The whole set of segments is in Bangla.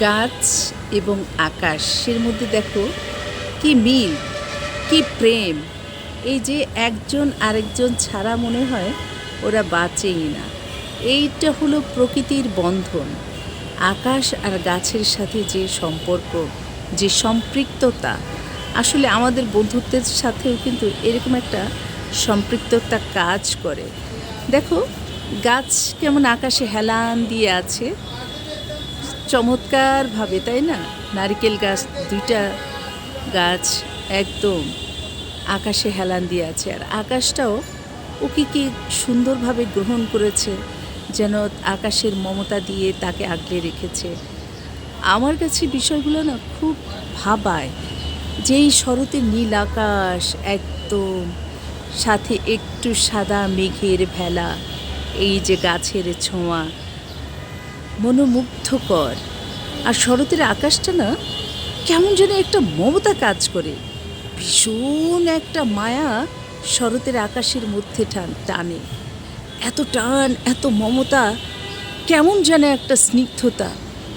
গাছ এবং আকাশের মধ্যে দেখো কি মিল, কি প্রেম। এই যে একজন আরেকজন ছাড়া মনে হয় ওরা বাঁচেই না। এইটা হলো প্রকৃতির বন্ধন। আকাশ আর গাছের সাথে যে সম্পর্ক, যে সম্পৃক্ততা, আসলে আমাদের বন্ধুত্বের সাথেও কিন্তু এরকম একটা সম্পৃক্ততা কাজ করে। দেখো, গাছ কেমন আকাশে হেলান দিয়ে আছে চমৎকারভাবে, তাই না? নারকেল গাছ, দুইটা গাছ একদম আকাশে হেলান দিয়ে আছে। আর আকাশটাও ওকে কি সুন্দরভাবে গ্রহণ করেছে, যেন আকাশের মমতা দিয়ে তাকে আগলে রেখেছে। আমার কাছে বিষয়গুলো না খুব ভাবায়, যেই শরতের নীল আকাশ একদম সাথে একটু সাদা মেঘের ভেলা, এই যে গাছের ছোঁয়া মনোমুগ্ধকর। আর শরতের আকাশটা না কেমন যেন একটা মমতা কাজ করে। ভীষণ একটা মায়া শরতের আকাশের মধ্যে টান টানে। এত টান, এত মমতা, কেমন যেন একটা স্নিগ্ধতা।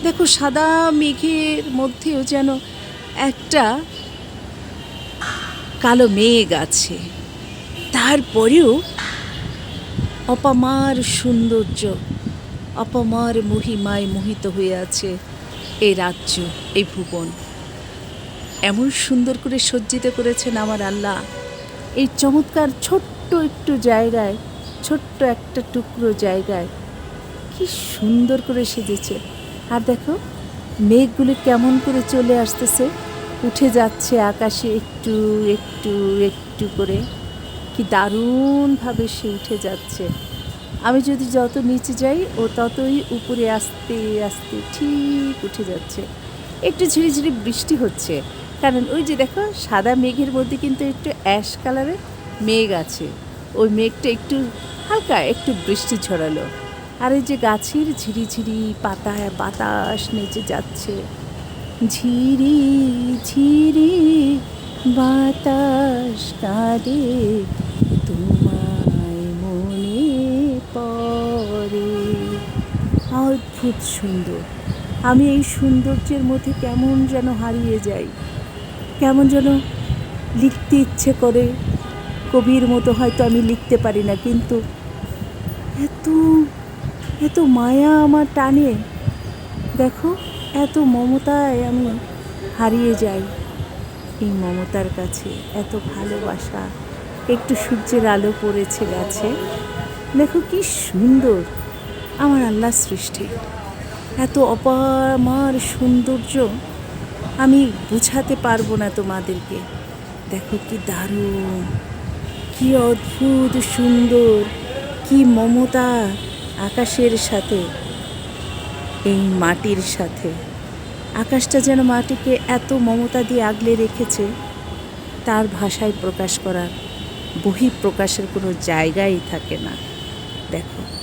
দেখো সাদা মেঘের মধ্যেও যেন একটা কালো মেঘ আছে। তারপরেও অপামার সৌন্দর্য অপমার মহিমায় মোহিত হয়ে আছে এই রাজ্য, এই ভুবন। এমন সুন্দর করে সজ্জিত করেছেন আমার আল্লাহ। এই চমৎকার ছোট্ট একটু জায়গায়, ছোট্ট একটা টুকরো জায়গায় কি সুন্দর করে সেজেছে। আর দেখো, মেঘগুলো কেমন করে চলে আসতেছে। উঠে যাচ্ছে আকাশে একটু একটু একটু করে। কি দারুণভাবে সে উঠে যাচ্ছে। আমি যদি যত নিচে যাই ও ততই উপরে আস্তে আস্তে ঠিক উঠে যাচ্ছে। একটু ঝিরিঝিরি বৃষ্টি হচ্ছে। কারণ ওই যে দেখো, সাদা মেঘের মধ্যে কিন্তু একটু অ্যাশ কালারের মেঘ আছে। ওই মেঘটা একটু হালকা, একটু বৃষ্টি ছড়ালো আর এই যে গাছের ঝিরিঝিরি পাতায় বাতাস নেচে যাচ্ছে। ঝিরি ঝিরি বাতাস কাঁদে। অদ্ভুত সুন্দর। আমি এই সৌন্দর্যের মধ্যে কেমন যেন হারিয়ে যাই। কেমন যেন লিখতে ইচ্ছে করে। কবির মতো হয়তো আমি লিখতে পারি না, কিন্তু এত এত মায়া আমার টানে। দেখো, এত মমতায় আমি হারিয়ে যাই এই মমতার কাছে। এত ভালোবাসা। একটু সূর্যের আলো পড়েছে গাছে। দেখো কি সুন্দর। আমার আল্লাহ সৃষ্টি। এত অপার সৌন্দর্য আমি বুঝাতে পারব না তোমাদেরকে। দেখো কি দারুণ, কি অদ্ভুত সুন্দর, কি মমতা আকাশের সাথে, এই মাটির সাথে। আকাশটা যেন মাটিকে এত মমতা দিয়ে আগলে রেখেছে, তার ভাষায় প্রকাশ করার বহিঃপ্রকাশের কোনো জায়গাই থাকে না। দেখো।